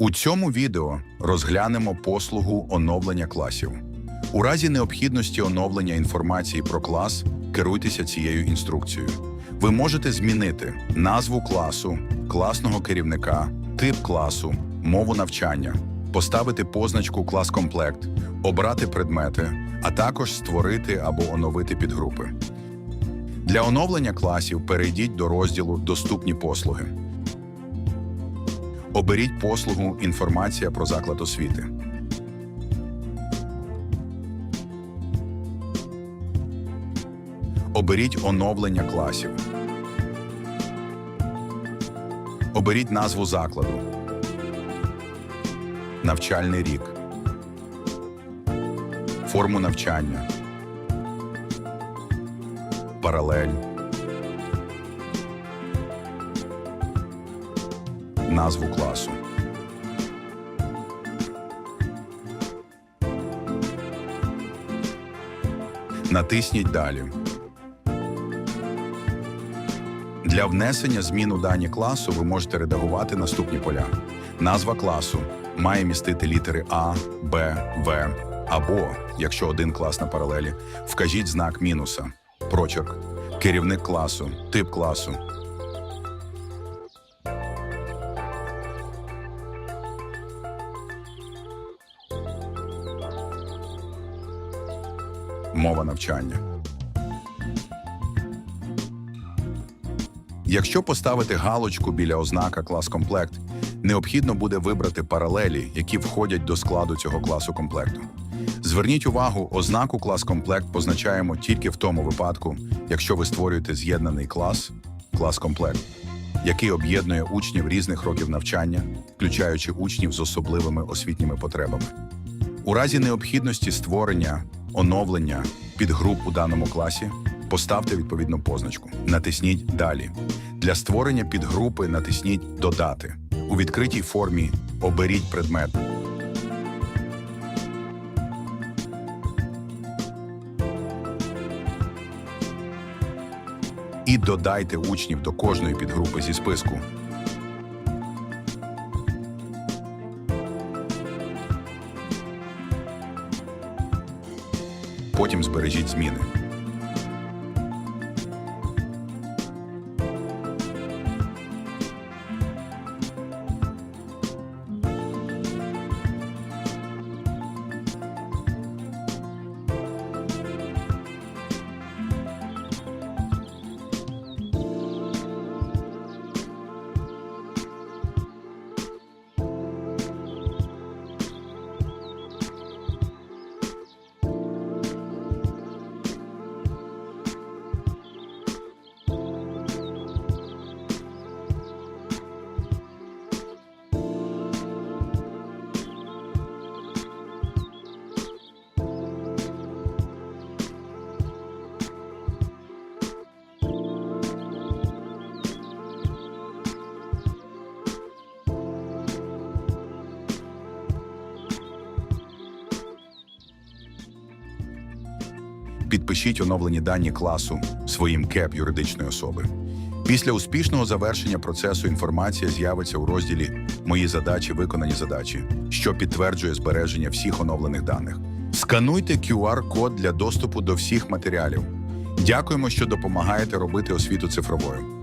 У цьому відео розглянемо послугу оновлення класів. У разі необхідності оновлення інформації про клас, керуйтеся цією інструкцією. Ви можете змінити назву класу, класного керівника, тип класу, мову навчання, поставити позначку клас-комплект, обрати предмети, а також створити або оновити підгрупи. Для оновлення класів перейдіть до розділу Доступні послуги. Оберіть послугу Інформація про заклад освіти. Оберіть оновлення класів. Оберіть назву закладу. Навчальний рік. Форму навчання. Паралель. Назву класу. Натисніть Далі. Для внесення змін у дані класу ви можете редагувати наступні поля. Назва класу має містити літери А, Б, В або, якщо один клас на паралелі, вкажіть знак мінуса, прочерк, керівник класу, тип класу. Мова навчання. Якщо поставити галочку біля ознака клас комплект, необхідно буде вибрати паралелі, які входять до складу цього класу комплекту. Зверніть увагу, ознаку клас комплект позначаємо тільки в тому випадку, якщо ви створюєте з'єднаний клас клас комплект, який об'єднує учнів різних років навчання, включаючи учнів з особливими освітніми потребами. У разі необхідності створення, оновлення підгруп у даному класі поставте відповідну позначку. Натисніть Далі. Для створення підгрупи натисніть Додати. У відкритій формі оберіть предмет. І додайте учнів до кожної підгрупи зі списку. Потім збережіть зміни. Підпишіть оновлені дані класу своїм КЕП юридичної особи. Після успішного завершення процесу інформація з'явиться у розділі Мої задачі, виконані задачі, що підтверджує збереження всіх оновлених даних. Скануйте QR-код для доступу до всіх матеріалів. Дякуємо, що допомагаєте робити освіту цифровою.